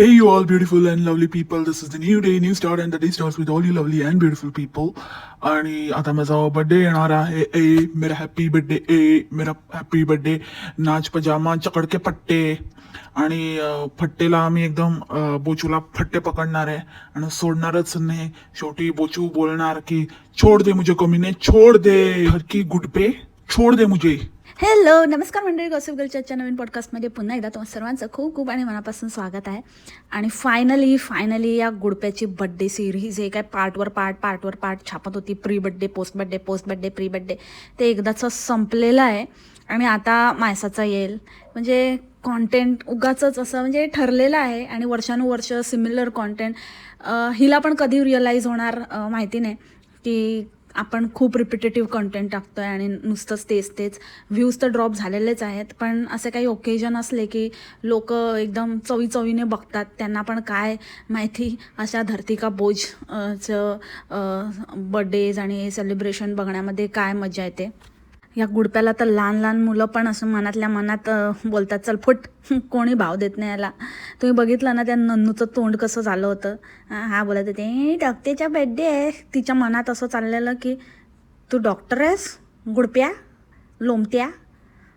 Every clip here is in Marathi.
Hey, you all beautiful and lovely people. This is the new day, new start, and the day starts with all you lovely and beautiful people. आणि आता माझा बर्थडे येणार आहे ए मेरा हॅपी बर्थडे ए मेरा हॅपी बर्थडे नाच पजामा चकडके फट्टे आणि फट्टेला आम्ही एकदम बोचूला फट्टे पकडणार आहे आणि सोडणारच नाही शेवटी बोचू बोलणार की छोड दे मुझे कमीने छोड दे हर की गुडपे छोड दे मुझे हॅलो नमस्कार मंडळी. गॉसिप गर्लच्या नवीन पॉडकास्टमध्ये पुन्हा एकदा तुम्हाला सर्वांचं खूप खूप आणि मनापासून स्वागत आहे. आणि फायनली फायनली या गुडप्याची बड्डे सिरीज हे काय पार्टवर पार्ट पार्टवर पार्ट छापत होती pre birthday post birthday post birthday pre birthday ते एकदाचं संपलेलं आहे. आणि आता मायसाचा येईल. म्हणजे कॉन्टेंट उगाच असं म्हणजे ठरलेलं आहे आणि वर्षानुवर्ष सिमिलर कॉन्टेंट हिला पण कधी रिअलाईज होणार माहिती नाही. की आपण खूप रिपिटेटिव्ह कंटेंट टाकतोय आणि नुसतंच तेच तेच. व्ह्यूज तर ड्रॉप झालेलेच आहेत पण असे काही ओकेजन असले की लोक एकदम चवी चवीने बघतात त्यांना पण काय माहिती अशा धरती का बोज चं बड्डेज आणि सेलिब्रेशन बघण्यामध्ये काय मजा येते. या गुडप्याला तर लहान लहान मुलं पण असं मनातल्या मनात बोलतात चल फुट कोणी भाव देत नाही याला. तुम्ही बघितलं ना त्या नन्नूचं तोंड कसं झालं होतं? हा हा बोलत होते डॉक्टरच्या बड्डे आहे. तिच्या मनात असं चाललेलं की तू डॉक्टर आहेस? गुडप्या? लोमत्या?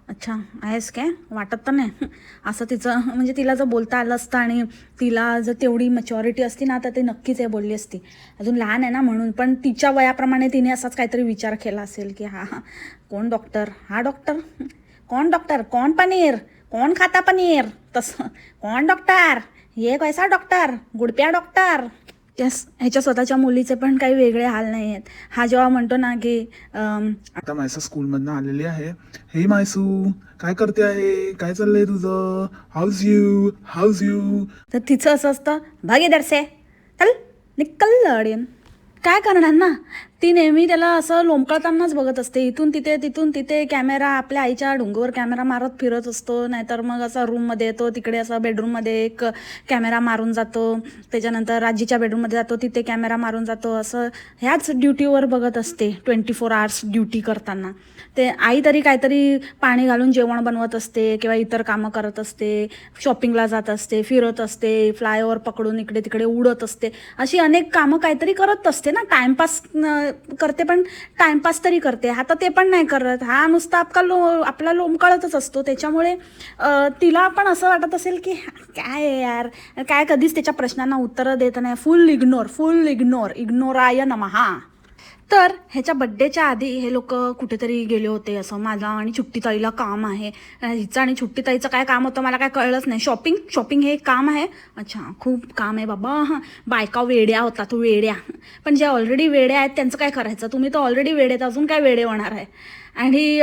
अच्छा आहेस काय? वाटत तर नाही. असं तिचं म्हणजे तिला जर बोलता आलं असतं आणि तिला जर तेवढी मॅच्युरिटी असती ना तर ते नक्कीच हे बोलली असती. अजून लहान आहे ना म्हणून पण तिच्या वयाप्रमाणे तिने असाच काहीतरी विचार केला असेल की हा हा कोण डॉक्टर हा डॉक्टर कोण डॉक्टर कोण पनीर? कोण खाता पनीर? तसं कोण डॉक्टर ये कैसा डॉक्टर गुडप्या डॉक्टर यस ह्याच्या स्वतःच्या मुलीचे पण काही वेगळे हाल नाही आहेत. हा जेव्हा म्हणतो ना की आता मायसा स्कूलमधनं आलेली आहे. हे मायसू काय करते आहे? काय चाललंय तुझं? हाऊज यू हाऊज यू तर तिचं असं असतं भागीदार से चल निकल अडियन काय करणार ना? ती नेहमी त्याला असं लोंबकळतानाच बघत असते. इथून तिथे तिथून तिथे कॅमेरा आपल्या आईच्या डोंगवर कॅमेरा मारत फिरत असतो. नाहीतर मग असा रूममध्ये येतो तिकडे असं बेडरूममध्ये एक कॅमेरा मारून जातो. त्याच्यानंतर राजीच्या बेडरूममध्ये जातो तिथे कॅमेरा मारून जातो. असं ह्याच ड्युटीवर बघत असते ट्वेंटी फोर आवर्स ड्युटी करताना. ते आई तरी काहीतरी पाणी घालून जेवण बनवत असते किंवा इतर कामं करत असते शॉपिंगला जात असते फिरत असते फ्लायओव्हर पकडून इकडे तिकडे उडत असते. अशी अनेक कामं काहीतरी करत असते ना. टाइमपास करते पण टाइमपास तरी करते. हा तर ते पण नाही करत. हा नुसता आपला लो आपला लोंबकळतच असतो. त्याच्यामुळे तिला पण असं वाटत असेल की काय यार? काय कधीच त्याच्या प्रश्नांना उत्तरं देत नाही. फुल इग्नोर फुल इग्नोर इग्नोराय हा तर ह्याच्या बड्डेच्या आधी हे लोक कुठेतरी गेले होते असं माझा आणि छुट्टीताईला काम आहे. हिचं आणि छुट्टीताईचं काय काम होतं मला काय कळलंच नाही. शॉपिंग शॉपिंग हे काम आहे. अच्छा खूप काम आहे बाबा. हां बायका वेड्या होता तू वेड्या. पण ज्या ऑलरेडी वेड्या आहेत त्यांचं काय करायचं? तुम्ही तर ऑलरेडी वेडे आहेत अजून काय वेडे होणार आहे? आणि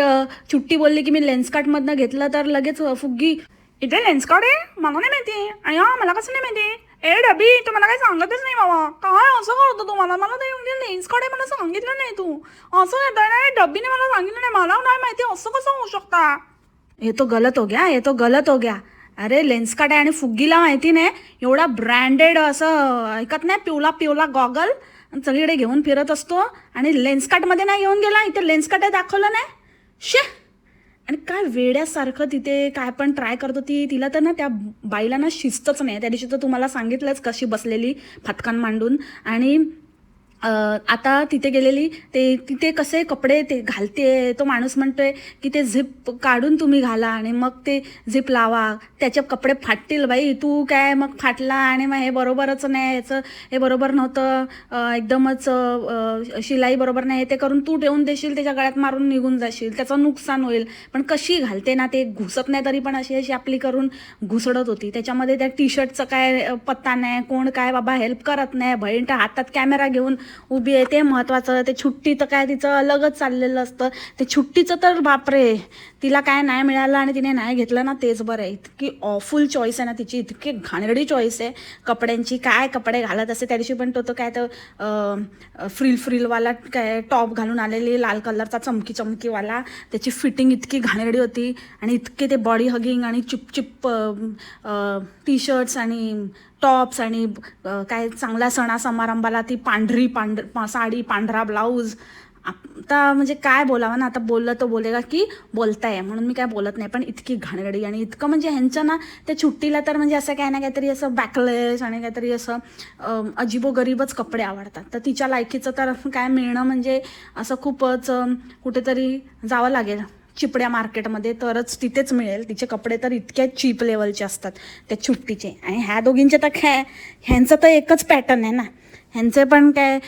छुट्टी बोलली की मी लेन्सकार्टमधनं घेतलं तर लगेच फुग्गी. इथे लेन्सकार्ट आहे? मला नाही माहिती. आणि हां मला कसं नाही माहिती? ए डबी तू मला काही सांगतच नाही बाबा. काय असं करतो तू? मला मला ते लेन्स काढे मला सांगितलं नाही तू. असं येतं नाही डबीने मला सांगितलं नाही. मला नाही माहिती असं कसं होऊ शकता. हे तो गलत हो गया हे तो गलत हो गया. अरे लेन्स आणि फुग्गीला माहिती नाही. एवढा ब्रँडेड असं ऐकत नाही? पिवला पिवला गॉगल सगळीकडे घेऊन फिरत असतो. आणि लेन्स नाही घेऊन गेला. इथे लेन्सकाटे दाखवलं नाही. शे! आणि काय वेड्यासारखं तिथे काय पण ट्राय करत होती तिला तर ना त्या बाईला ना शिस्तच नाही. त्या दिवशी तर तुम्हाला सांगितलंच कशी बसलेली फटकन मांडून. आणि आता तिथे गेलेली ते तिथे कसे कपडे ते घालते तो माणूस म्हणतोय की ते झिप काढून तुम्ही घाला आणि मग ते झिप लावा. त्याचे कपडे फाटतील बाई तू काय मग फाटला आणि मग हे बरोबरच नाही याचं हे बरोबर नव्हतं. एकदमच शिलाई बरोबर नाही ते करून तू ठेवून देशील त्याच्या गळ्यात मारून निघून जाशील. त्याचं नुकसान होईल. पण कशी घालते ना ते घुसत नाही तरी पण अशी अशी आपली करून घुसडत होती. त्याच्यामध्ये त्या टी शर्टचं काय पत्ता नाही कोण काय बाबा हेल्प करत नाही बहीण तर हातात कॅमेरा घेऊन उभी आहे ते महत्त्वाचं ते छुट्टी तर काय तिचं अलगच चाललेलं असतं. ते छुट्टीचं तर बापरे. तिला काय नाही मिळालं आणि तिने नाही घेतलं ना तेच बरं आहे. इतकी ऑफुल चॉईस आहे ना तिची. इतकी घाणेरडी चॉईस आहे. कपड्यांची काय कपडे घालत असते त्या दिवशी पण तो तो काय तर फ्रिल फ्रिलवाला काय टॉप घालून आलेली लाल कलरचा चमकी चमकीवाला. त्याची फिटिंग इतकी घाणेरडी होती. आणि इतके ते बॉडी हगिंग आणि चिपचिप टी शर्ट्स आणि टॉप्स आणि काय चांगल्या सणा समारंभाला ती पांढरी पांढ साडी पांढरा ब्लाऊज आता म्हणजे काय बोलावं ना आता बोललं तर बोलेगा की बोलताय म्हणून मी काय बोलत नाही पण इतकी घाणगडी आणि इतकं म्हणजे ह्यांच्या ना त्या छुट्टीला तर म्हणजे असं काय ना काहीतरी असं बॅकलेस आणि काहीतरी असं अजिबो अजिबोगरीबच कपडे आवडतात. तर तिच्या लायकीचं तर काय मिळणं म्हणजे असं खूपच कुठेतरी जावं लागेल. चिपड्या मार्केटमध्ये तरच तिथेच मिळेल. तिचे कपडे तर इतक्या चीप लेवलचे असतात. त्या चुट्टीचे. आणि ह्या दोघींचे तर काय ह्यांचं तर एकच पॅटर्न आहे ना. ह्यांचे पण काय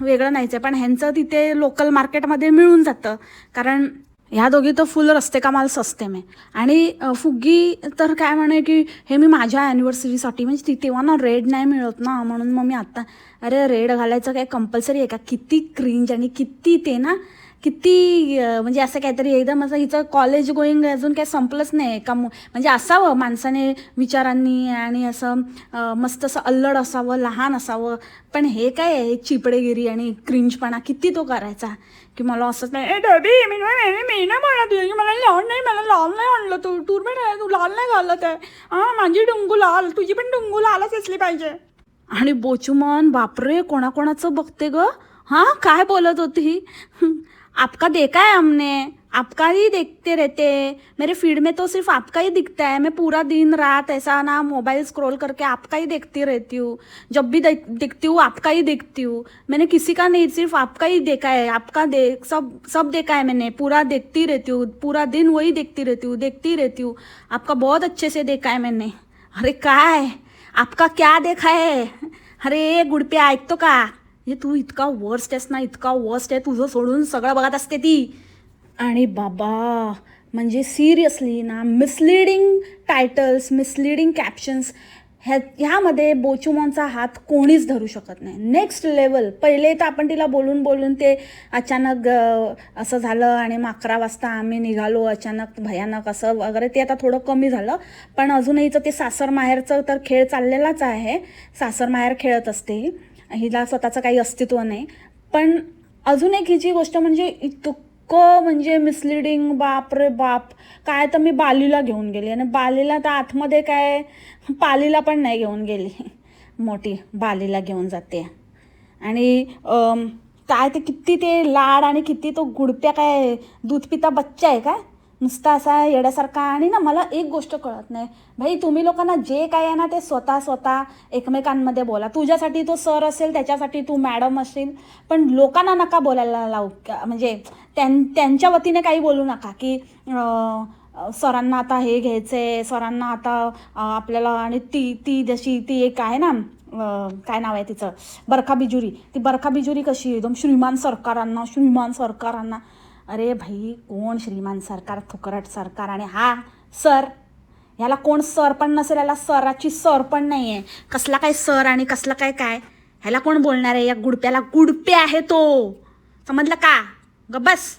वेगळं नाहीच आहे. पण ह्यांचं तिथे लोकल मार्केटमध्ये मिळून जातं. कारण ह्या दोघी तर फुल रस्ते कामाल सस्ते मी. आणि फुग्गी तर काय म्हणे की हे मी माझ्या ॲनिव्हर्सरीसाठी म्हणजे ती तेव्हा ना रेड नाही मिळत ना म्हणून मग मी आत्ता अरे रेड घालायचं काय कंपल्सरी आहे का? किती क्रिंज आणि किती ते ना किती म्हणजे असं काहीतरी एकदम असं हिचं कॉलेज गोईंग अजून काही संपलंच नाही का म्हणजे असावं माणसाने विचारांनी आणि असं मस्त असं अल्लड असावं लहान असावं. पण हे काय आहे? हे चिपडेगिरी आणि क्रिंजपणा किती तो करायचा? की मला असंच नाही ए डबी मी नाही मी- ना म्हणत तुझी मला लाल नाही मला लाल नाही आणलं तू. टूर नाही तू लाल नाही घालत आहे. हां माझी डुंगू लाल. तुझी पण डुंगू लालच असली पाहिजे. आणि बोचुमन बापरे कोणाकोणाचं बघते ग? हां काय बोलत होती? आपका देखा है हमने? आपका ही देखते रहते हैं। मेरे फ़ीड में तो सिर्फ़ आपका ही दिखता है। मैं पूरा दिन रात ऐसा ना मोबाइल स्क्रॉल करके आपका ही देखती रहती हूँ। जब भी देख- देखती हूँ, आपका ही देखती हूँ। मैंने किसी का नहीं, सिर्फ़ आपका ही देखा है। आपका देख, सब सब देखा है मैंने। पूरा देखती रहती हूँ। पूरा दिन वही देखती रहती हूँ, देखती रहती हूँ। आपका बहुत अच्छे से देखा है मैंने। अरे कहा है? आपका क्या देखा है? अरे गुडपे तो का हे तू इतका वर्स्ट आहेस ना इतका वर्स्ट आहे तुझं सोडून सगळं बघत असते ती. आणि बाबा म्हणजे सिरियसली ना मिसलिडिंग टायटल्स मिसलिडिंग कॅप्शन्स ह्या ह्यामध्ये बोचुमॉनचा हात कोणीच धरू शकत नाही. नेक्स्ट लेवल पहिले तर आपण तिला बोलून बोलून ते अचानक असं झालं आणि मग अकरा वाजता आम्ही निघालो अचानक भयानक असं वगैरे ते आता थोडं कमी झालं. पण अजूनहीचं ते सासर माहेरचं तर खेळ चाललेलाच आहे. सासर माहेर खेळत असते. हिला स्वतःचं काही अस्तित्व नाही. पण अजून एक हिची गोष्ट म्हणजे इतकं म्हणजे मिसलिडिंग बाप रे बाप. काय तर मी बालीला घेऊन गेली आणि बालीला तर आतमध्ये काय पालीला पण नाही घेऊन गेली. मोठी बालीला घेऊन जाते. आणि काय ते किती ते लाड आणि किती तो गुडप्या काय दूध पिता बच्चा आहे काय नुसता असा येड्यासारखा आणि ना मला एक गोष्ट कळत नाही. भाई तुम्ही लोकांना जे काय आहे ना ते स्वतः स्वतः एकमेकांमध्ये बोला. तुझ्यासाठी तो सर असेल त्याच्यासाठी तू मॅडम असेल. पण लोकांना नका बोलायला लावू. म्हणजे त्यां त्यांच्या वतीने काही बोलू नका की सरांना आता हे घ्यायचं आहे सरांना आता आपल्याला आणि ती ती जशी ती एक आहे ना काय नाव आहे तिचं? बरखा बिजुरी. ती बरखा बिजुरी कशी? एकदम श्रीमान सरकारांना श्रीमान सरकारांना. अरे भाई कोण श्रीमान सरकार थुकरट सरकार? आणि हा सर ह्याला कोण सर पण नसेल याला सराची सर पण नाही आहे कसला काय सर आणि कसला काय काय? ह्याला कोण बोलणार आहे? या गुडप्याला गुडपे आहे तो. समजलं का? ग बस.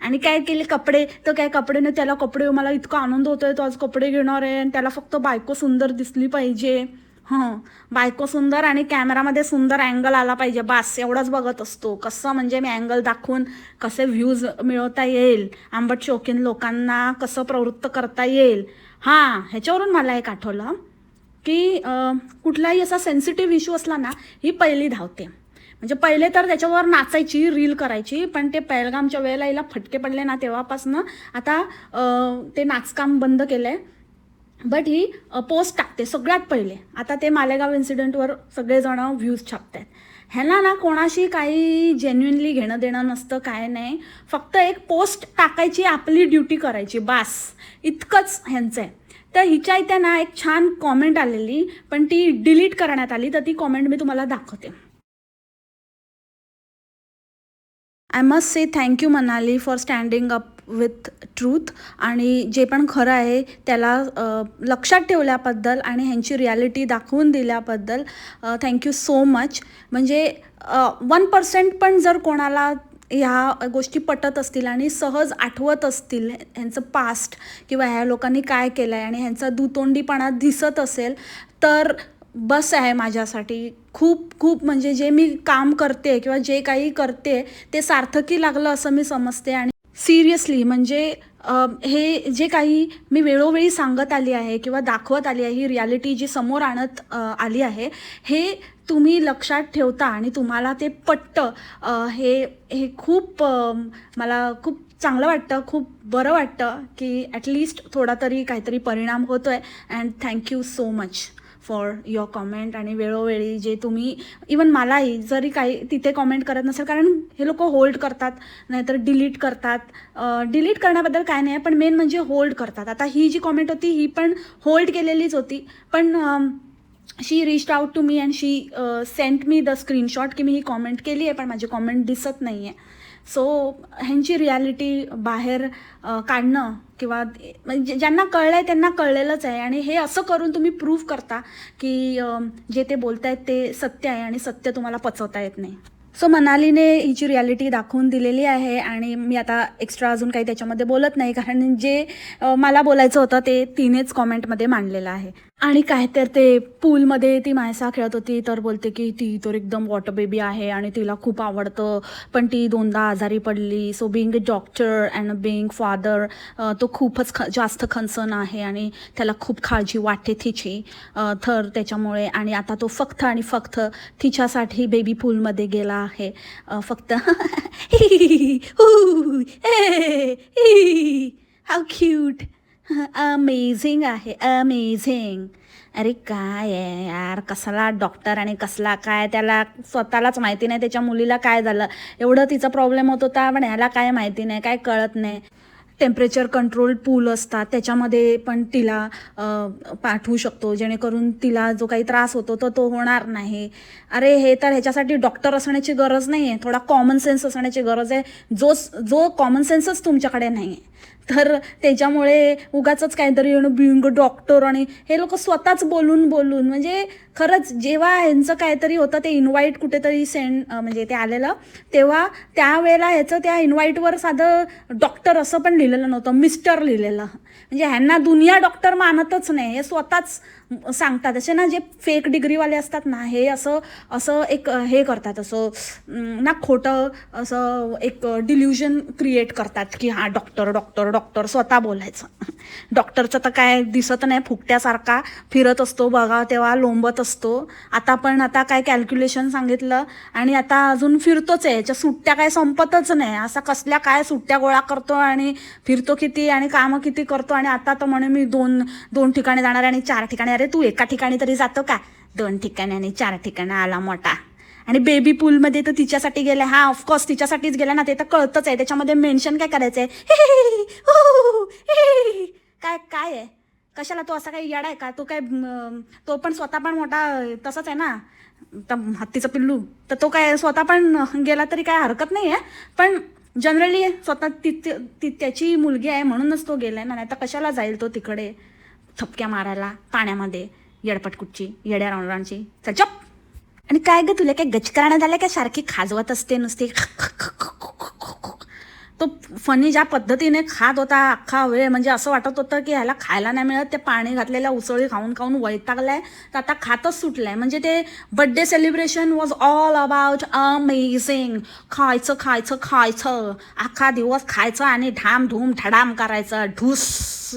आणि काय केले कपडे? तर काय कपडे नाही त्याला कपडे मला इतका आनंद होतोय तो आज कपडे घेणार आहे आणि त्याला फक्त बायको सुंदर दिसली पाहिजे. हं. बायको सुंदर आणि कॅमेरामध्ये सुंदर अँगल आला पाहिजे. बास एवढंच बघत असतो. कसं म्हणजे मी अँगल दाखवून कसे व्ह्यूज मिळवता येईल? आंबट शौकीन लोकांना कसं प्रवृत्त करता येईल? हां ह्याच्यावरून मला एक आठवलं की कुठलाही असा सेन्सिटिव्ह इश्यू असला ना ही पहिली धावते. म्हणजे पहिले तर त्याच्यावर नाचायची रील करायची पण ते पहलगामच्या वेळेला हिला फटके पडले ना तेव्हापासनं. आता ते नाचकाम बंद केलं आहे बट ही पोस्ट टाकते सगळ्यात पहिले. आता ते मालेगाव इन्सिडेंटवर सगळेजण व्ह्यूज छापत आहेत ह्याला ना कोणाशी काही जेन्युनली घेणं देणं नसतं काय नाही. फक्त एक पोस्ट टाकायची आपली ड्युटी करायची बास. इतकंच ह्यांचं आहे तर हिच्या इथे ना एक छान कॉमेंट आलेली पण ती डिलीट करण्यात आली तर ती कॉमेंट मी तुम्हाला दाखवते. I must say thank you Manali for standing up with truth आणि जे पण खरं आहे त्याला लक्षात ठेवल्याबद्दल आणि ह्यांची रियालिटी दाखवून दिल्याबद्दल थँक्यू सो मच म्हणजे वन पर्सेंट पण जर कोणाला ह्या गोष्टी पटत असतील आणि सहज आठवत असतील ह्यांचं पास्ट किंवा ह्या लोकांनी काय केलं आहे आणि ह्यांचा दुतोंडीपणा दिसत असेल तर बस आहे माझ्यासाठी. खूप खूप म्हणजे जे मी काम करते किंवा जे काही करते ते सार्थकी लागलं असं मी समजते. आणि सिरियसली म्हणजे हे जे काही मी वेळोवेळी सांगत आली आहे किंवा दाखवत आली आहे ही रियालिटी जी समोर आणत आली आहे हे तुम्ही लक्षात ठेवता आणि तुम्हाला ते पटतं. हे हे खूप मला खूप चांगलं वाटतं खूप बरं वाटतं की ॲटलिस्ट थोडा तरी काहीतरी परिणाम होतो आहे and thank you so much for your comment आणि वेळोवेळी जे तुम्ही इवन मलाही जरी काही तिथे कॉमेंट करत नसेल कारण हे लोक होल्ड करतात नाहीतर डिलीट करतात. डिलीट करण्याबद्दल काय नाही पण मेन म्हणजे होल्ड करतात. आता ही जी कॉमेंट होती ही पण होल्ड केलेलीच होती. पण she reached out to me and she sent me the screenshot की मी ही कॉमेंट केली आहे पण माझी कॉमेंट दिसत नाही आहे सो ह्यांची रियालिटी बाहेर काढणं किंवा म्हणजे ज्यांना कळलं आहे त्यांना कळलेलंच आहे. आणि हे असं करून तुम्ही प्रूव्ह करता की जे ते बोलतायत ते सत्य आहे आणि सत्य तुम्हाला पचवता येत नाही. सो मनालीने हिची रियालिटी दाखवून दिलेली आहे आणि मी आता एक्स्ट्रा अजून काही त्याच्यामध्ये बोलत नाही. कारण जे मला बोलायचं होतं ते तिनेच कॉमेंटमध्ये मांडलेलं आहे. आणि काय तर ते पूलमध्ये ती मायसा खेळत होती तर बोलते की ती तर एकदम वॉटर बेबी आहे आणि तिला खूप आवडतं पण ती दोनदा आजारी पडली so being a doctor and being father तो खूपच ख जास्त खनसन आहे आणि त्याला खूप काळजी वाटते तिची थर त्याच्यामुळे आणि आता तो फक्त आणि फक्त तिच्यासाठी बेबी पूलमध्ये गेला आहे फक्त हाऊ क्यूट अमेझिंग आहे. अमेझिंग अरे काय आहे यार? कसला डॉक्टर आणि कसला काय? त्याला स्वतःलाच माहिती नाही. त्याच्या मुलीला काय झालं? एवढं तिचा प्रॉब्लेम होत होता पण ह्याला काय माहिती नाही काय कळत नाही. टेम्परेचर कंट्रोल पूल असतात. त्याच्यामध्ये पण तिला पाठवू शकतो. जेणेकरून तिला जो काही त्रास होतो तो तो होणार नाही. अरे हे तर ह्याच्यासाठी डॉक्टर असण्याची गरज नाही आहे थोडा कॉमन सेन्स असण्याची गरज आहे. जो जो कॉमन सेन्सच तुमच्याकडे नाही आहे तर त्याच्यामुळे उगाच काहीतरी येणं बिंग डॉक्टर आणि हे लोक स्वतःच बोलून बोलून म्हणजे खरंच जेव्हा ह्यांचं काहीतरी होतं ते इन्व्हाइट कुठेतरी सेंड म्हणजे ते आलेलं तेव्हा त्यावेळेला ह्याचं त्या इन्व्हाइटवर साधं डॉक्टर असं पण ಇಲ್ಲೆಲ್ಲ ನಾವು ಮಿಸ್ಟರ್ ಇಲ್ಲೆಲ್ಲ म्हणजे ह्यांना दुनिया डॉक्टर मानतच नाही. हे स्वतःच सांगतात. असे ना जे फेक डिग्रीवाले असतात ना हे असं असं एक हे करतात. असं ना खोटं असं एक डिल्युजन क्रिएट करतात की हां डॉक्टर डॉक्टर डॉक्टर स्वतः बोलायचं. डॉक्टरचं तर काय दिसत नाही. फुकट्यासारखा फिरत असतो. बघा तेव्हा लोंबत असतो. आता पण आता काय कॅल्क्युलेशन सांगितलं आणि आता अजून फिरतोच आहे. याच्या सुट्ट्या काय संपतच नाही. असा कसल्या काय सुट्ट्या गोळा करतो आणि फिरतो किती आणि कामं किती करतो. आणि आता तो म्हणे मी दोन दोन ठिकाणी जाणार आणि चार ठिकाणी. अरे तू एका ठिकाणी तरी जातो का? दोन ठिकाणी आणि चार ठिकाणी. आला मोठा. आणि बेबी पूलमध्ये तर तिच्यासाठी गेला. हा ऑफकोर्स तिच्यासाठीच गेला ना. ते तर कळतच आहे. त्याच्यामध्ये मेन्शन काय करायचं आहे काय काय आहे? कशाला तो असा काही येडा आहे का? तो काय तो पण स्वतः पण मोठा तसाच आहे ना? तर हत्तीचं पिल्लू. तर तो काय स्वतः पण गेला तरी काय हरकत नाही आहे पण जनरली स्वतः ती ती- त्याची मुलगी आहे म्हणूनच तो गेलाय ना नाही तर कशाला जाईल तो तिकडे? थपक्या मारायला पाण्यामध्ये येडपटकुटची येड्या राऊंडांची चल चप! आणि काय ग तुला काय गचकराणं झालं काय सारखी खाजवत असते नुसती तो फनी ज्या पद्धतीने खात होता अख्खा वेळ म्हणजे असं वाटत होतं की ह्याला खायला नाही मिळत ते पाणी घातलेल्या उसळी खाऊन खाऊन वैतागलाय तर आता खातच सुटलंय. म्हणजे ते birthday celebration was all about amazing खायचं खायचं खायचं. अख्खा दिवस खायचं आणि ढाम धूम धडाम करायचं. ढूस.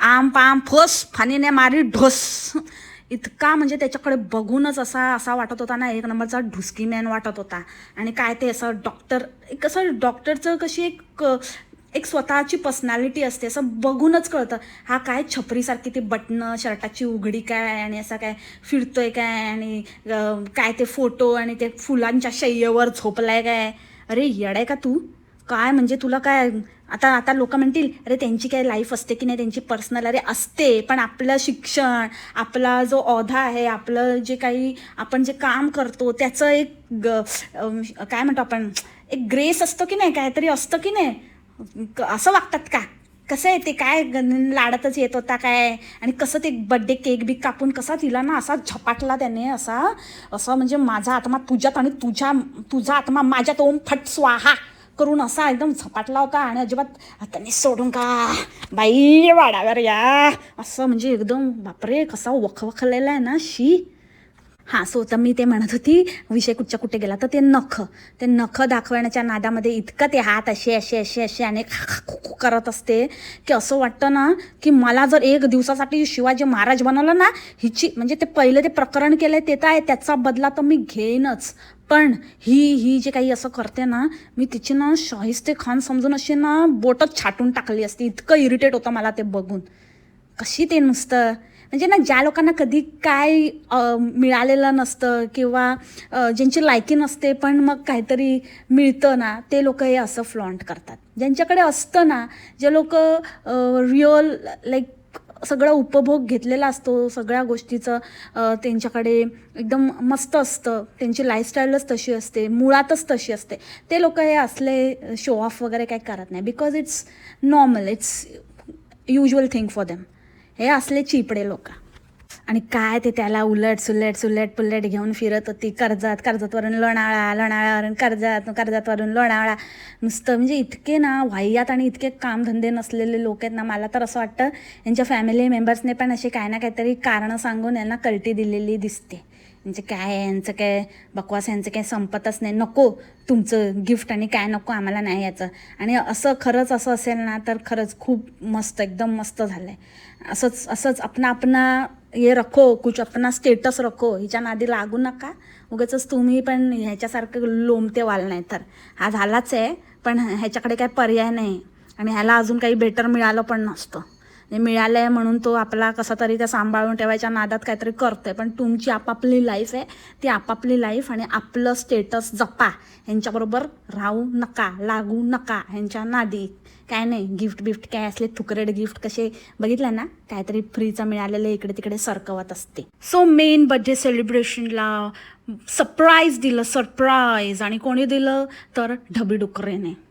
आम पाम फस. फनीने मारी ढोस. इतका म्हणजे त्याच्याकडे बघूनच असा असा वाटत होता ना एक नंबरचा ढुसकी मॅन वाटत होता. आणि काय ते असं डॉक्टर एक असं डॉक्टरचं कशी एक एक स्वतःची पर्सनॅलिटी असते असं बघूनच कळतं. हा काय छपरीसारखी ती बटणं शर्टाची उघडी काय आणि असा काय फिरतोय काय आणि काय ते फोटो आणि ते फुलांच्या शय्येवर झोपलाय काय? अरे येडाय का तू? काय म्हणजे तुला काय आता आता लोक म्हणतील अरे त्यांची काय लाईफ असते की नाही? त्यांची पर्सनल अरे असते. पण आपलं शिक्षण आपला जो औधा आहे आपलं जे काही आपण जे काम करतो त्याचं एक ग काय म्हणतो आपण? एक ग्रेस असतो की नाही? काहीतरी असतं की नाही? क- असं वागतात का? कसं आहे ते? काय लाडतच येत होता काय? आणि कसं ते बड्डे केक बिक कापून कसा तिला ना? असा झपाटला त्याने असा असं म्हणजे माझा आत्मा तुझ्यात आणि तुझ्या तुझा आत्मा माझ्यात ओम फट स्वाहा. करून असा एकदम झपाटला होता आणि अजिबात त्यांनी सोडून का? बाई वाडावर या. असं म्हणजे एकदम बापरे कसा वखवखलेला आहे ना शी. हां सो तर मी ते म्हणत होती विषय कुठच्या कुठे गेला तर ते नख. ते नख दाखवण्याच्या नादामध्ये इतकं ते हात असे असे असे असे आणि खू करत असते की असं वाटतं ना की मला जर एक दिवसासाठी शिवाजी महाराज बनवलं ना हिची म्हणजे ते पहिलं ते प्रकरण केलं ते तर आहे त्याचा बदला तर मी घेईनच. पण ही ही जे काही असं करते ना मी तिची ना शाहिस्ते खान समजून अशी ना बोटच छाटून टाकली असती इतकं इरिटेट होतं मला ते बघून. कशी ते नुसतं म्हणजे ना ज्या लोकांना कधी काय मिळालेलं नसतं किंवा ज्यांची लायकी नसते पण मग काहीतरी मिळतं ना ते लोक हे असं फ्लॉन्ट करतात. ज्यांच्याकडे असतं ना जे लोक रिअल लाईक सगळं उपभोग घेतलेला असतो सगळ्या गोष्टीचं त्यांच्याकडे एकदम मस्त असतं त्यांची लाईफस्टाईलच तशी असते मुळातच तशी असते. ते लोक हे असले शो ऑफ वगैरे काही करत नाही because it's normal it's usual thing for them हे असले चिपडे लोक. आणि काय ते त्याला उलट सुलट सुलट पुलट घेऊन फिरत होती. कर्जात कर्जातवरून लोणावळा लोणावळ्यावरून कर्जात कर्जातवरून लोणावळा. नुसतं म्हणजे इतके ना वाह्यात आणि इतके कामधंदे नसलेले लोक आहेत ना मला तर असं वाटतं यांच्या फॅमिली मेंबर्सने पण असे काय ना काहीतरी कारणं सांगून यांना कल्टी दिलेली दिसते. म्हणजे काय यांचं काय बकवास यांचं काय संपतच नाही. नको तुमचं गिफ्ट आणि काय नको आम्हाला नाही याचं. आणि असं खरंच असं असेल ना तर खरंच खूप मस्त एकदम मस्त झालं आहे असंच असंच अपना अपना हे रखो कुछ अपना स्टेटस रखो हिच्या नादी लागू नका. उगाच तुम्ही पण ह्याच्यासारखं लोमते व्हाल नाही तर. हा झालाच आहे पण ह्याच्याकडे काही पर्याय नाही. आणि ह्याला अजून काही बेटर मिळालं पण नसतं. मिळालं आहे म्हणून तो आपला कसा तरी त्या सांभाळून ठेवायच्या नादात काहीतरी करतोय. पण तुमची आपापली लाईफ आहे ती आपापली लाईफ आणि आपलं स्टेटस जपा. ह्यांच्याबरोबर राहू नका लागू नका ह्यांच्या नादी. काय नाही गिफ्ट बिफ्ट काय असले थुकरेड गिफ्ट कसे? बघितलं ना? काहीतरी फ्रीचं मिळालेलं इकडे तिकडे सरकवत असते. सो मेन बड्डे सेलिब्रेशनला सरप्राईज दिलं सरप्राईज आणि कोणी दिलं? तर ढबी डुकरेने.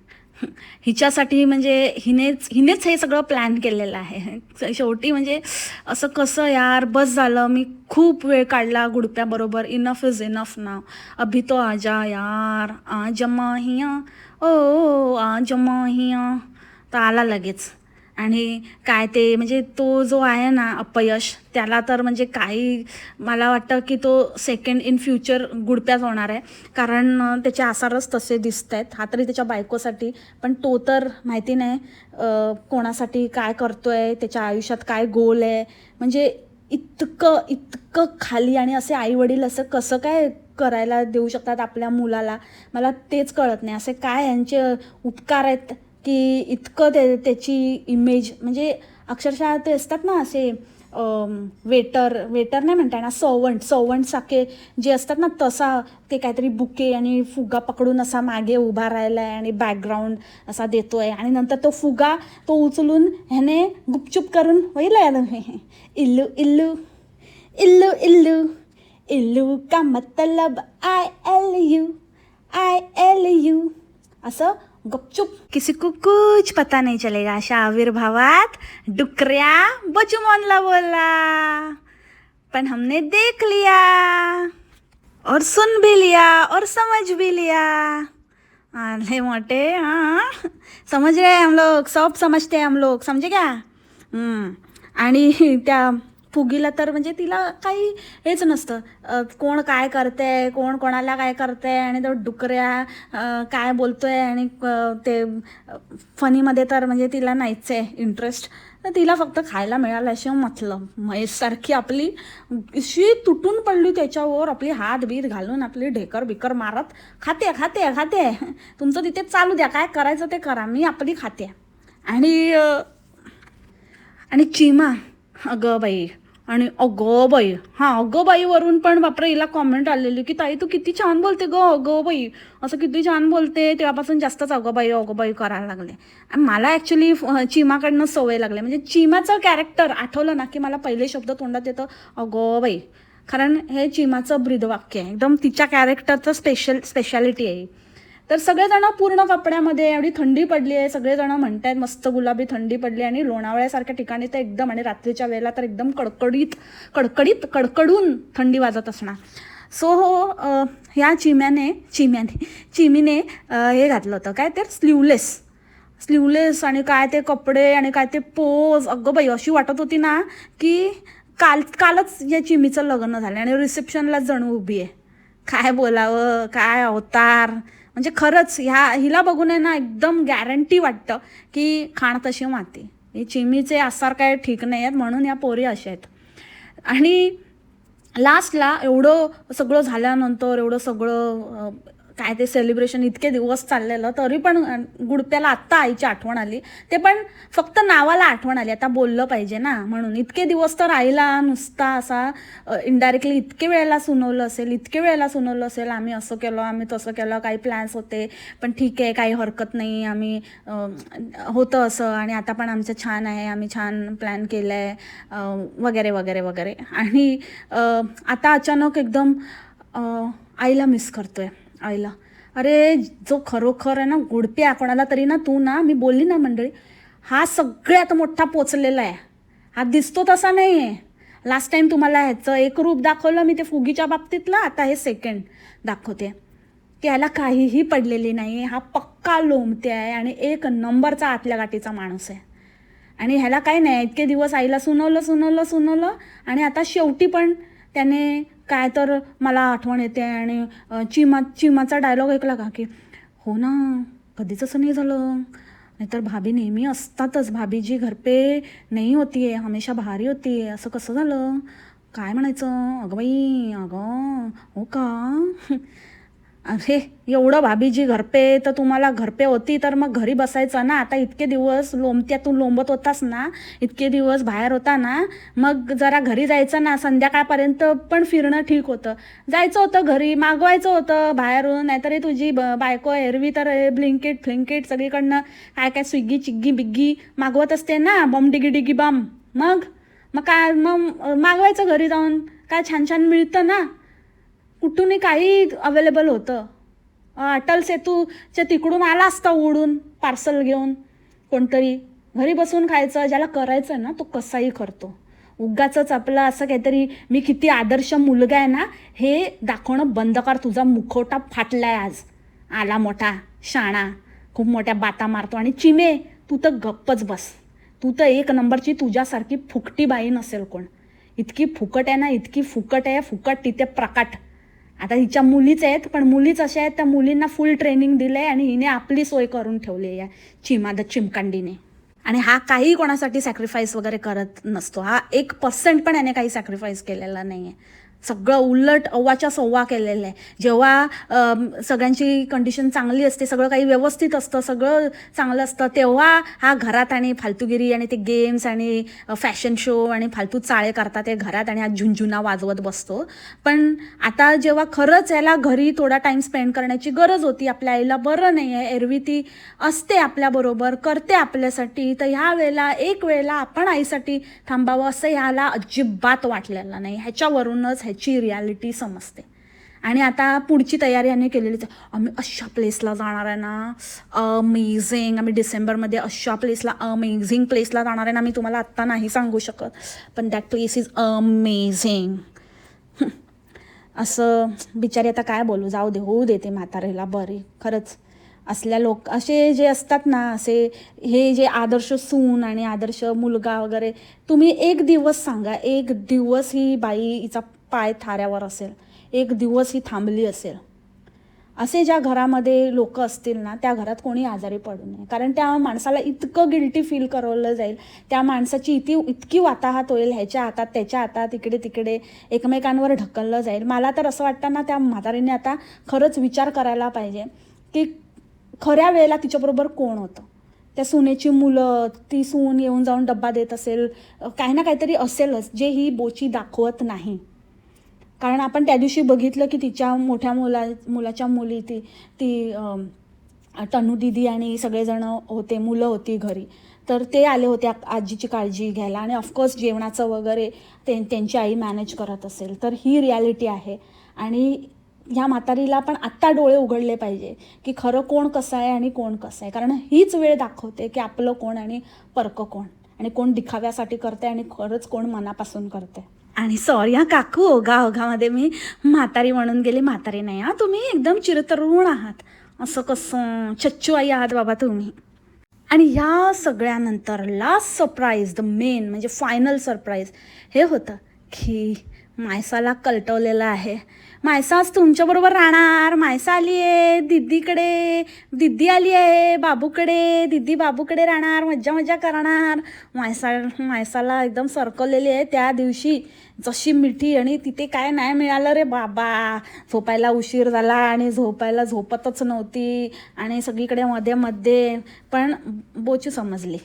हिच्यासाठी म्हणजे हिनेच हिनेच हे सगळं प्लॅन केलेलं आहे. शेवटी म्हणजे असं कसं यार बस झालं मी खूप वेळ काढला गुडप्याबरोबर. इनफ इज इनफ ना अभी तो आजा यार आ जमा हिया ओ आज हिया तर आला लगेच. आणि काय ते म्हणजे तो जो आहे ना अपयश त्याला तर म्हणजे काही मला वाटतं की तो सेकंड इन फ्युचर गुडप्याच होणार आहे. कारण त्याचे आसारच तसे दिसत आहेत हा तरी त्याच्या बायकोसाठी. पण तो तर माहिती नाही कोणासाठी काय करतो आहे त्याच्या आयुष्यात काय गोल आहे. म्हणजे इतकं इतकं खाली आणि असे आईवडील असं कसं काय करायला देऊ शकतात आपल्या मुलाला? मला तेच कळत नाही. असे काय यांचे उपकार आहेत? की इतकं ते त्याची इमेज म्हणजे अक्षरशः ते असतात ना असे वेटर वेटर नाही म्हणता येणार सवंट सवंट सवंटसारखे जे असतात ना तसा ते काहीतरी बुके आणि फुगा पकडून असा मागे उभा राहिला आहे आणि बॅकग्राऊंड असा देतो आहे आणि नंतर तो फुगा तो उचलून ह्याने गुपचूप करून होईल इल्लू इल्लू इल्लू इल्लू इल्लू का मतलब I L U I L U असं गपचुप। किसी को कुछ पता नहीं चलेगा अशा आविर्भावात डुकऱ्या बचुमॉनला बोला। पण हमने देख लिया और सुन भी लिया और समझ भी लिया। अरे मोटे हाँ। समझ रहे हैं हम लोग सब समझते हैं हम लोग समझे क्या? आणि त्या फुगीला तर म्हणजे तिला काही हेच नसतं. कोण काय करते कोण कोणाला काय करते आणि तो डुकऱ्या काय बोलतोय आणि ते फनीमध्ये तर म्हणजे तिला नाहीच आहे इंटरेस्ट तर तिला फक्त खायला मिळालं अशी म्हटलं म्हैससारखी आपली अशी तुटून पडली त्याच्यावर आपली हात बीत घालून आपली ढेकर बिकर मारत खाते खाते खाते. तुमचं तिथे चालू द्या. काय करायचं ते करा. मी आपली खाते. आणि आणि चिमा अगं बाई आणि अगं बाई. हां अगं बाईवरून पण बापरे हिला कॉमेंट आलेली की ताई तू किती छान बोलते ग अगं बाई. असं किती छान बोलते तेव्हापासून जास्तच अगं बाई अगं बाई करायला लागले. आणि मला ॲक्च्युली चिमाकडनं सवय लागली. म्हणजे चिमाचं कॅरेक्टर आठवलं ना की मला पहिले शब्द तोंडात येतं अगं बाई. कारण हे चिमाचं ब्रीदवाक्य आहे. एकदम तिच्या कॅरेक्टरचं स्पेशल स्पेशालिटी आहे. तर सगळेजण पूर्ण कपड्यामध्ये एवढी थंडी पडली आहे. सगळेजण आहेत मस्त गुलाबी थंडी पडली आणि लोणावळ्यासारख्या ठिकाणी तर एकदम आणि रात्रीच्या वेळेला तर एकदम कडकडीत कडकडीत कडकडून थंडी वाजत असणार. सो हो ह्या चिम्याने चिम्याने चिमीने हे घातलं होतं. काय तर स्लीवलेस. स्लीवलेस आणि काय ते कपडे आणि काय ते पोज. अगं बाई अशी वाटत होती ना की काल कालच या चिमीचं लग्न झालं आणि रिसेप्शनलाच जणू उभी आहे. काय बोलावं? काय अवतार? म्हणजे खरंच ह्या हिला बघून आहे ना एकदम गॅरंटी वाटतं की खाण तशी माती. हे चिमीचे आसार काय ठीक नाही आहेत म्हणून या पोरी अशा आहेत. आणि लास्टला एवढं सगळं झाल्यानंतर एवढं सगळं काय ते सेलिब्रेशन इतके दिवस चाललेलं तरी पण गुडप्याला आत्ता आईची आठवण आली. ते पण फक्त नावाला आठवण आली. आता बोललं पाहिजे ना म्हणून. इतके दिवस तर आईला नुसता असा इनडायरेक्टली इतके वेळेला सुनवलं असेल इतके वेळेला सुनवलं असेल आम्ही असं केलं आम्ही तसं केलं काही प्लॅन्स होते पण ठीक आहे काही हरकत नाही आम्ही होतं असं. आणि आता पण आमचं छान आहे आम्ही छान प्लॅन केलं आहे वगैरे वगैरे वगैरे. आणि आता अचानक एकदम आईला मिस करतोय. आईला. अरे जो खरोखर आहे ना गुडप्या कोणाला तरी ना तू ना मी बोलली ना मंडळी हा सगळ्यात मोठा पोचलेला आहे. हा दिसतो तसा नाही आहे लास्ट टाइम तुम्हाला ह्याचं एक रूप दाखवलं मी ते फुगीच्या बाबतीतलं आता हे सेकंड दाखवते. की ह्याला काहीही पडलेली नाही हा पक्का लोंबते आहे आणि एक नंबरचा आतल्या गाठीचा माणूस आहे. आणि ह्याला काही नाही इतके दिवस आईला सुनवलं सुनवलं सुनवलं आणि आता शेवटी पण त्याने काय तर मला आठवण येते आणि चिमा चिमाचा डायलॉग ऐकला का की हो ना कधीच असं नाही झालं. नाहीतर भाभी नेहमी असतातच. भाभी जी घरपे नाही होती आहे हमेशा भारी होती आहे असं कसं झालं? काय म्हणायचं? अगं बाई अगं हो का? अरे एवढं भाभीजी घरपे तर तुम्हाला घरपे होती तर मग घरी बसायचं ना. आता इतके दिवस लोंबत्यातून लोंबत होतास ना इतके दिवस बाहेर होता ना मग जरा घरी जायचं ना संध्याकाळपर्यंत पण फिरणं ठीक होतं. जायचं होतं घरी मागवायचं होतं बाहेरून नाहीतरी तुझी ब बायको एरवी तर ब्लिंकेट फ्लिंकेट सगळीकडनं काय काय स्विगी चिग्गी बिग्गी मागवत असते ना बम डिगी डिगी बम. मग? मग काय मग मागवायचं घरी जाऊन. काय छान छान मिळतं ना. कुठूनही काही अवेलेबल होतं. अटल सेतूच्या तिकडून आला असता उडून पार्सल घेऊन कोणतरी घरी बसून खायचं ज्याला करायचं ना तो कसाही करतो. उगाचंच आपलं असं काहीतरी मी किती आदर्श मुलगा आहे ना हे दाखवणं बंद कर तुझा मुखवटा फाटलाय आज. आला मोठा शाणा खूप मोठ्या बाता मारतो आणि चिमे तू तर गप्पच बस. तू तर एक नंबरची तुझ्यासारखी फुकटी बाई नसेल कोण. इतकी फुकट आहे ना इतकी फुकट आहे फुकट तिथे प्रकाट. आता हिच्या मुलीच आहेत पण मुलीच अशा आहेत त्या मुलींना फुल ट्रेनिंग दिलं आहे आणि हिने आपली सोय करून ठेवली आहे या चिमाद चिमकांडीने. आणि हा काही कोणासाठी सॅक्रिफाईस वगैरे करत नसतो. हा एक पर्सेंट पण याने काही सॅक्रिफाईस केलेला नाही आहे सगळं उलट अव्वाच्या सव्वा केलेलं आहे जेव्हा सगळ्यांची कंडिशन चांगली असते सगळं काही व्यवस्थित असतं सगळं चांगलं असतं तेव्हा हा घरात आणि फालतूगिरी आणि ते गेम्स आणि फॅशन शो आणि फालतू चाळे करतात ते घरात आणि हा झुंझुना वाजवत बसतो. पण आता जेव्हा खरंच याला घरी थोडा टाईम स्पेंड करण्याची गरज होती आपल्या आईला बरं नाही आहे एरवी ती असते आपल्याबरोबर करते आपल्यासाठी तर ह्या वेळेला एक वेळेला आपण आईसाठी थांबावं असं ह्याला अजिबात वाटलेलं नाही. ह्याच्यावरूनच ह्या ह्याची रियालिटी समजते. आणि आता पुढची तयारी आम्ही केलेलीच आम्ही अशा प्लेसला जाणार आहे ना. अमेझिंग आम्ही डिसेंबरमध्ये अशा प्लेसला अमेझिंग प्लेसला जाणार आहे ना. मी तुम्हाला आत्ता नाही सांगू शकत. पण दॅट प्लेस इज अमेझिंग असं बिचारी आता काय बोलू? जाऊ दे होऊ दे ते म्हातारीला. बरी. खरंच. असल्या लोक असे जे असतात ना असे हे जे आदर्श सून आणि आदर्श मुलगा वगैरे तुम्ही एक दिवस सांगा. एक दिवस ही बाई हिचा पाय थाऱ्यावर असेल एक दिवस ही थांबली असेल. असे ज्या घरामध्ये लोक असतील ना त्या घरात कोणी आजारी पडू नये. कारण त्या माणसाला इतकं गिल्टी फील करवलं जाईल त्या माणसाची इती इतकी वाताहात होईल ह्याच्या हातात त्याच्या हातात इकडे तिकडे एकमेकांवर ढकललं जाईल. मला तर असं वाटतं ना त्या म्हातारीने आता खरंच विचार करायला पाहिजे की खऱ्या वेळेला तिच्याबरोबर कोण होतं? त्या सुनेची मुलं ती सून येऊन जाऊन डब्बा देत असेल काही ना काहीतरी असेलच जे ही बोची दाखवत नाही. कारण आपण त्या दिवशी बघितलं की तिच्या मोठ्या मुला मुलाच्या मुली ती ती तनू दिदी आणि सगळेजण होते मुलं होती घरी. तर ते आले होते आजीची काळजी घ्यायला आणि ऑफकोर्स जेवणाचं वगैरे ते त्यांची आई मॅनेज करत असेल. तर ही रियालिटी आहे. आणि ह्या म्हातारीला पण आत्ता डोळे उघडले पाहिजे की खरं कोण कसं आहे आणि कोण कसं आहे. कारण हीच वेळ दाखवते की आपलं कोण आणि परकं कोण आणि कोण दिखाव्यासाठी करते आणि खरंच कोण मनापासून करते आणि सॉरी हा काकू ओघा ओघामध्ये मी म्हातारी म्हणून गेली म्हातारी नाही हा तुम्ही एकदम चिरतरुण आहात. असं कसं? छच्चू आई आहात बाबा तुम्ही. आणि ह्या सगळ्यानंतर लास्ट सरप्राईज द मेन म्हणजे फायनल सरप्राईज हे होतं की मायसाला कलटवलेलं आहे. मायसा आज तुमच्याबरोबर राहणार. मायसा आली आहे. दिदीकडे. दिदी आली आहे. बाबूकडे. दिदी बाबूकडे राहणार. मज्जा मज्जा करणार. मायसा मायसाला एकदम सरकवलेली आहे. त्या दिवशी जशी मिठी आणि तिथे काय नाही मिळालं रे बाबा. झोपायला उशीर झाला आणि झोपायला झोपतच नव्हती आणि सगळीकडे मध्ये मध्ये. पण बोचू समजली.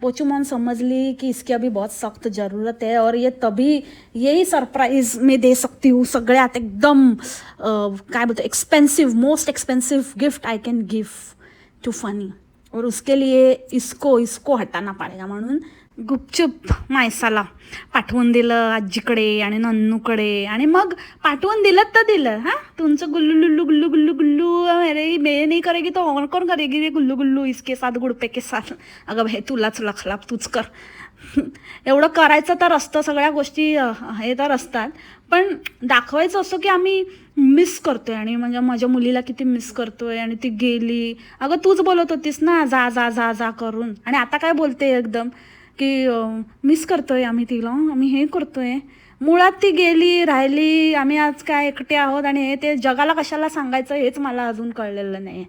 पोचू समझ ली कि इसकी अभी बहुत सख्त ज़रूरत है और ये तभी यही सरप्राइज़ में दे सकती हूँ। सगळ्यात एकदम क्या बोलते expensive most expensive gift I can give to Funny और उसके लिए इसको इसको हटाना पडेगा म्हणून गुपचूप मायसाला पाठवून दिलं आजीकडे आणि नन्नूकडे. आणि मग पाठवून दिलं तर दिलं हां? तुमचं गुल्लू लुल्लू गुल्लू गुल्लू गुल्लू अरे मे नाही करेगी तो और कोण करेगी रे गुल्लू गुल्लू? इसके साथ गुडपे के साथ. अगं भाई तुलाच लखलाप तूच कर. एवढं करायचं तर असतं सगळ्या गोष्टी हे तर असतात. पण दाखवायचं असं की आम्ही मिस करतोय आणि म्हणजे माझ्या मुलीला किती मिस करतोय आणि ती गेली. अगं तूच बोलत होतीस ना जा जा जा जा करून. आणि आता काय बोलते एकदम? की मिस करतो आहे आम्ही तिला. आम्ही हे करतो आहे मुळात ती गेली राहिली. आम्ही आज काय एकटे आहोत आणि हे ते जगाला कशाला सांगायचं हेच मला अजून कळलेलं नाही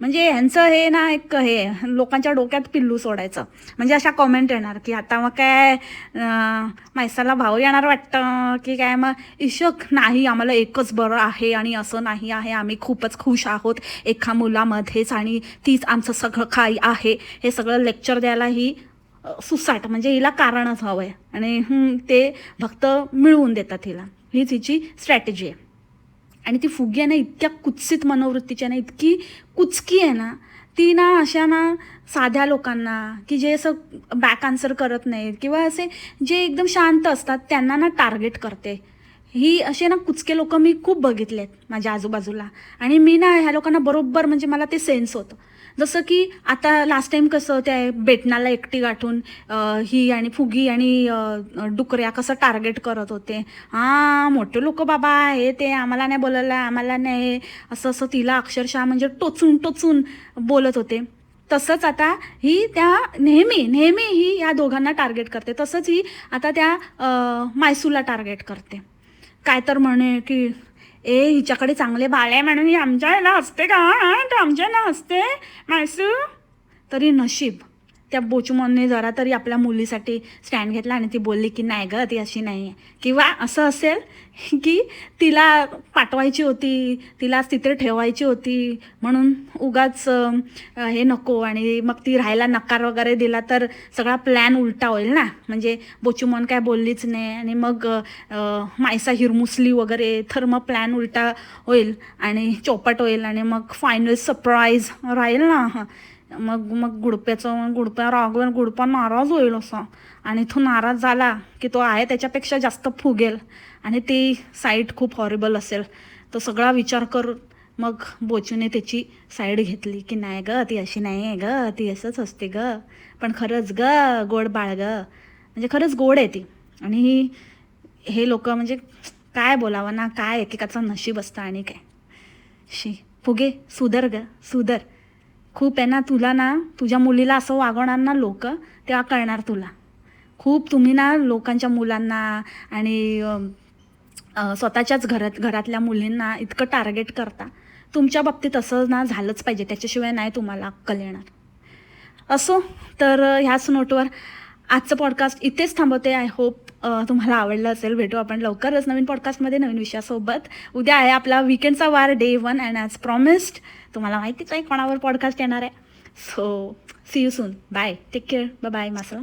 म्हणजे ह्यांचं हे ना एक हे लोकांच्या डोक्यात पिल्लू सोडायचं. म्हणजे अशा कॉमेंट येणार की आता मग काय मायसाला भाऊ येणार वाटतं की काय? मग इशक नाही आम्हाला एकच बरं आहे आणि असं नाही आहे. आम्ही खूपच खुश आहोत एका मुलामध्येच आणि तीच आमचं सगळं काही आहे. हे सगळं लेक्चर द्यायला ही सुसाट म्हणजे हिला कारणच हवं आहे आणि ते भक्त मिळवून देतात हिला. हीच हिची स्ट्रॅटेजी आहे. आणि ती फुगी आहे ना इतक्या कुत्सित मनोवृत्तीची आहे ना इतकी कुचकी आहे ना ती ना अशा ना साध्या लोकांना की जे असं बॅक आन्सर करत नाहीत किंवा असे जे एकदम शांत असतात त्यांना ना टार्गेट करते. ही असे ना कुचके लोक मी खूप बघितलेत माझ्या आजूबाजूला. आणि मी ना ह्या लोकांना बरोबर म्हणजे मला ते सेन्स होतं. जसं की आता लास्ट टाइम कसं त्या बेटनाला एकटी गाठून ही आणि फुगी आणि डुकऱ्या कसं टार्गेट करत होते. हां मोठे लोक बाबा हे ते आम्हाला नाही बोलायला आम्हाला नाही असं असं तिला अक्षरशः म्हणजे टोचून टोचून बोलत होते. तसंच आता ही त्या नेहमी नेहमी ही या दोघांना टार्गेट करते. तसंच ही आता त्या मायसूला टार्गेट करते. काय तर म्हणे की ए हिच्याकडे चांगले बाळ आहे म्हणून ही आमच्या ह्याला असते का? आमच्या ना असते मायसू तरी नशीब. त्या बोचमोनने जरा तरी आपल्या मुलीसाठी स्टँड घेतला आणि ती बोलली की नाही ग ती अशी नाही आहे किंवा असं असेल की तिला पाठवायची होती तिला तिथे ठेवायची होती म्हणून उगाच हे नको आणि मग ती राहायला नकार वगैरे दिला तर सगळा प्लॅन उलटा होईल ना? म्हणजे बोचुमॉन काय बोललीच नाही आणि मग मायसा हिरमुसली वगैरे तर मग प्लॅन उलटा होईल आणि चौपट होईल आणि मग फायनल सरप्राईज राहील ना? मग मग गुडप्याचं गुडप्या रागवेल गुडपा नाराज होईल असा. आणि तो नाराज झाला की तो आहे त्याच्यापेक्षा जास्त फुगेल. आणि ती साईट खूप हॉरिबल असेल. तो सगळा विचार करून मग बोचूने त्याची साईड घेतली की नाही ग ती अशी नाही आहे ग ती असंच असते ग. पण खरंच ग गोड बाळ ग. म्हणजे खरंच गोड आहे ती. आणि हे लोक म्हणजे काय बोलावं ना काय एकेकाचं नशीब असतं आणि काय. शी फुगे सुधर ग सुधर. खूप आहे ना तुला ना तुझ्या मुलीला असं वागवणार ना लोक तेव्हा कळणार तुला. खूप तुम्ही ना लोकांच्या मुलांना आणि स्वतःच्याच घरात घरातल्या मुलींना इतकं टार्गेट करता. तुमच्या बाबतीत असं ना झालंच पाहिजे त्याच्याशिवाय नाही तुम्हाला अक्कल येणार. असो तर ह्याच नोटवर आजचं पॉडकास्ट इथेच थांबवते. आय होप तुम्हाला आवडलं असेल. भेटू आपण लवकरच नवीन पॉडकास्टमध्ये नवीन विषयासोबत. उद्या आहे आपला विकेंडचा वार day one and as promised तुम्हाला माहितीच आहे कोणावर पॉडकास्ट येणार आहे. So see you soon bye take care bye bye मासला